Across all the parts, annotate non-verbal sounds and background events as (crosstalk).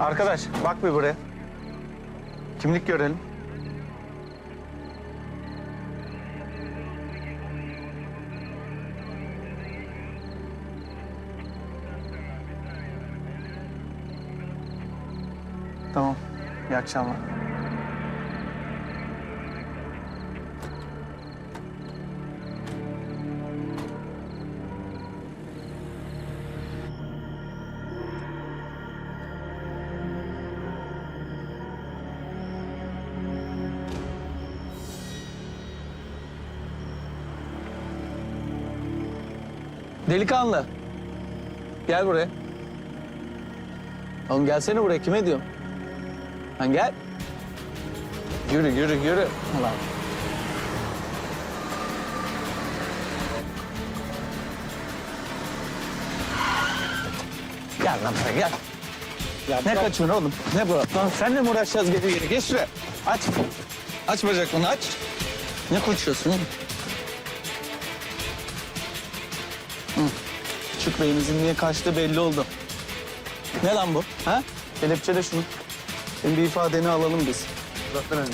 Arkadaş bak bir buraya. Kimlik görelim. Tamam. İyi akşamlar. Delikanlı. Gel buraya. Oğlum gelsene buraya. Kime diyorum? Lan gel. Yürü, yürü, yürü. Ulan. Gel lan buraya gel. ne kaçıyorsun oğlum? Ne bu? Lan senle mi uğraşacağız geri geri? Geç şuraya. Aç. Aç bacaklarını aç. Ne koşuyorsun oğlum? Küçük beyimizin niye kaçtığı belli oldu. Ne lan bu? Ha? Kelepçele şunu. Senin bir ifadeni alalım biz. Uzat lan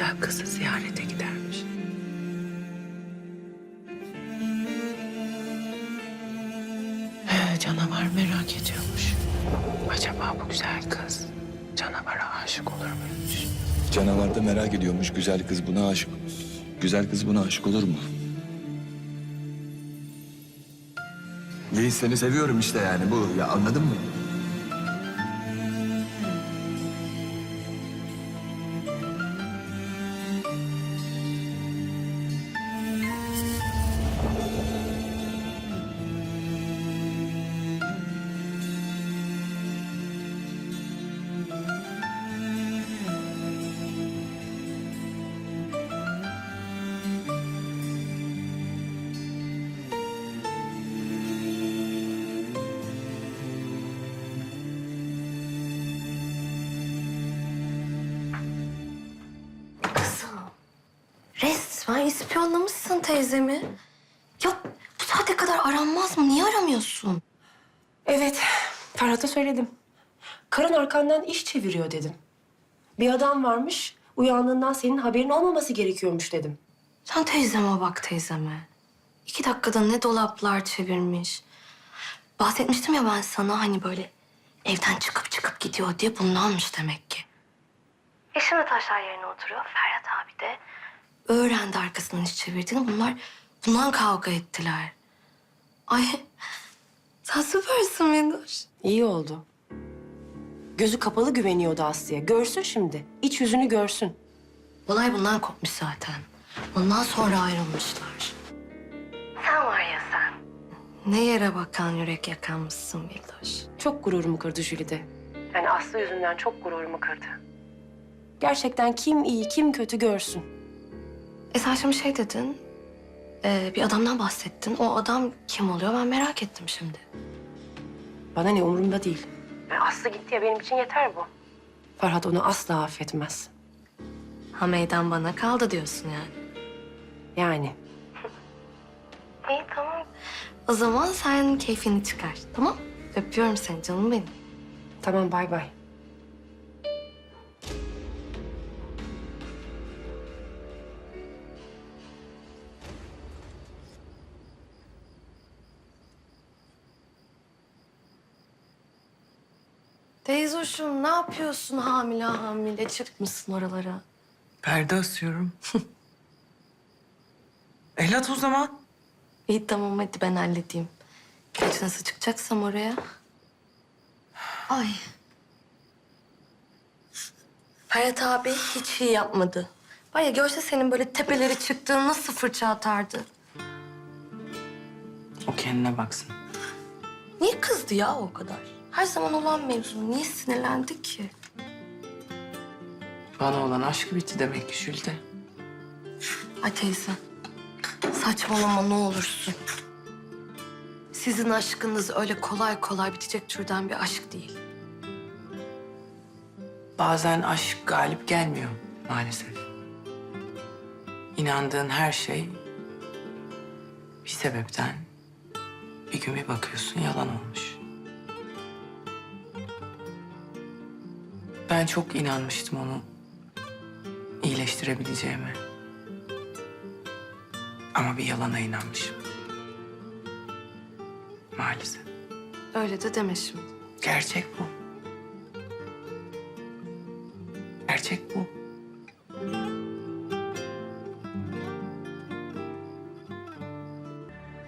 güzel kızı ziyarete gidermiş. He, Canavar merak ediyormuş. Acaba bu güzel kız canavara aşık olur muymuş? Canavar da merak ediyormuş güzel kız buna aşık. Güzel kız buna aşık olur mu? Yiğit seni seviyorum işte yani bu ya anladın mı? İspiyonlamışsın teyzemi. Ya bu saate kadar aranmaz mı? Niye aramıyorsun? Evet, Ferhat'a söyledim. Karın arkandan iş çeviriyor dedim. Bir adam varmış, uyandığından senin haberin olmaması gerekiyormuş dedim. Sen teyzeme bak teyzeme. İki dakikada ne dolaplar çevirmiş. Bahsetmiştim ya ben sana hani böyle evden çıkıp çıkıp gidiyor diye bundanmış demek ki. Eşim de taşlar yerine oturuyor. Ferhat abi de öğrendi arkasından iş çevirdiğini. Bunlar bundan kavga ettiler. Ay sen süpersin Medoş. İyi oldu. Gözü kapalı güveniyordu Aslı'ya. Görsün şimdi. İç yüzünü görsün. Olay bundan kopmuş zaten. Ondan sonra ayrılmışlar. Sen var ya sen. Ne yere bakan yürek yakanmışsın Bildoş. Çok gururumu kırdı Jülide. Yani Aslı yüzünden çok gururumu kırdı. Gerçekten kim iyi, kim kötü görsün. E sen şimdi şey dedin. e, bir adamdan bahsettin. O adam kim oluyor ben merak ettim şimdi. Bana ne umurumda değil. Aslı gitti ya benim için yeter bu. Ferhat onu asla affetmez. Ha meydan bana kaldı diyorsun yani. Yani. (laughs) İyi tamam. O zaman sen keyfini çıkar tamam? Öpüyorum seni canım benim. Tamam bay bay. Teyzoşum ne yapıyorsun hamile hamile çıkmışsın oralara. Perde asıyorum. (laughs) El at o zaman. İyi tamam hadi ben halledeyim. Geç nasıl çıkacaksam oraya. Ay. Ferhat abi hiç iyi yapmadı. Var ya görse senin böyle tepeleri çıktığını nasıl fırça atardı. O kendine baksın. Niye kızdı ya o kadar? Her zaman olan mevzu. Niye sinirlendi ki? Bana olan aşkı bitti demek ki Jülde. Ay teyze. Saçmalama ne olursun. Sizin aşkınız öyle kolay kolay bitecek türden bir aşk değil. Bazen aşk galip gelmiyor maalesef. İnandığın her şey bir sebepten bir gün bir bakıyorsun yalan olmuş. Ben çok inanmıştım onu iyileştirebileceğime. Ama bir yalana inanmışım. Maalesef. Öyle de deme şimdi. Gerçek bu. Gerçek bu.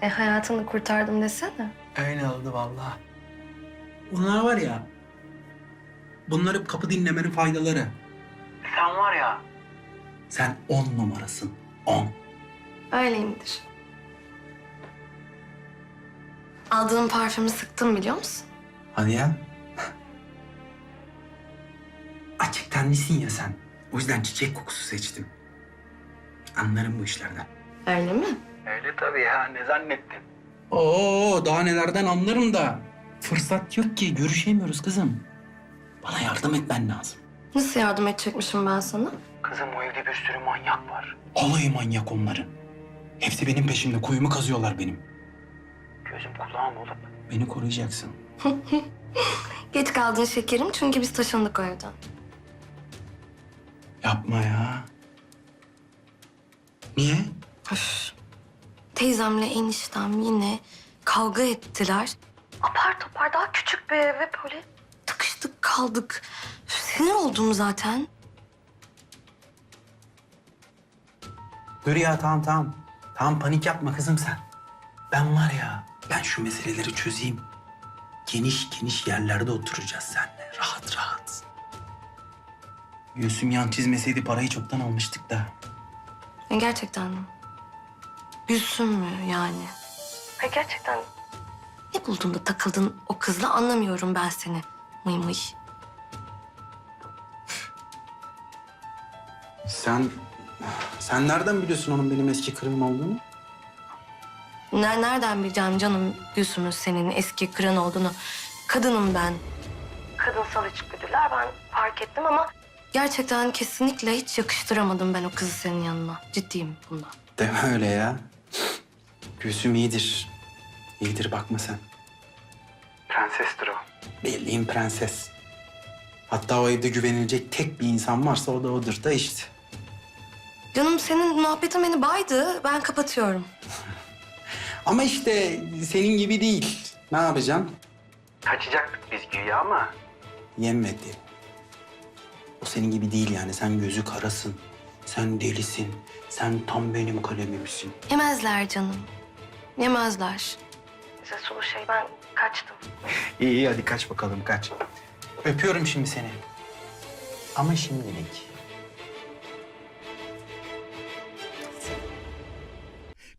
E hayatını kurtardım desene. Öyle oldu vallahi. Bunlar var ya. Bunlar hep kapı dinlemenin faydaları. Sen var ya. Sen on numarasın. On. Öyleyimdir. Aldığım parfümü sıktım biliyor musun? Hadi ya. Açık tenlisin ya sen. O yüzden çiçek kokusu seçtim. Anlarım bu işlerden. Öyle mi? Öyle tabii ya. Ne zannettin? Oo daha nelerden anlarım da. Fırsat yok ki. Görüşemiyoruz kızım. Bana yardım etmen lazım. Nasıl yardım edecekmişim ben sana? Kızım o evde bir sürü manyak var. Alayı manyak onların. Hepsi benim peşimde. Kuyumu kazıyorlar benim. Gözüm kulağım olup. Beni koruyacaksın. (laughs) Geç kaldın şekerim çünkü biz taşındık o evden. Yapma ya. Niye? Öf. Teyzemle eniştem yine kavga ettiler. Apar topar daha küçük bir eve böyle kaldık. Sinir oldum zaten. Dur ya tamam tamam. Tamam panik yapma kızım sen. Ben var ya ben şu meseleleri çözeyim. Geniş geniş yerlerde oturacağız seninle. Rahat rahat. Gülsüm yan çizmeseydi parayı çoktan almıştık da. Ya gerçekten mi? Gülsün mü yani? Ha gerçekten. Ne buldun da takıldın o kızla anlamıyorum ben seni. Mıy mıy. Sen... Sen nereden biliyorsun onun benim eski karım olduğunu? Ne, nereden bileceğim canım Gülsüm'ün senin eski kıran olduğunu. Kadınım ben. Kadınsal içgüdüler ben fark ettim ama... Gerçekten kesinlikle hiç yakıştıramadım ben o kızı senin yanına. Ciddiyim bundan. Deme öyle ya. Gülsüm iyidir. İyidir bakma sen. Prensestir o. Bildiğin prenses. Hatta o evde güvenilecek tek bir insan varsa o da odur da işte. Canım senin muhabbetin beni baydı. Ben kapatıyorum. (laughs) Ama işte senin gibi değil. Ne yapacaksın? Kaçacaktık biz güya ama. Yemedi. O senin gibi değil yani. Sen gözü karasın. Sen delisin. Sen tam benim kalemimsin. Yemezler canım. Yemezler. Size sulu şey ben kaçtım. (laughs) İyi iyi hadi kaç bakalım kaç. Öpüyorum şimdi seni. Ama şimdilik.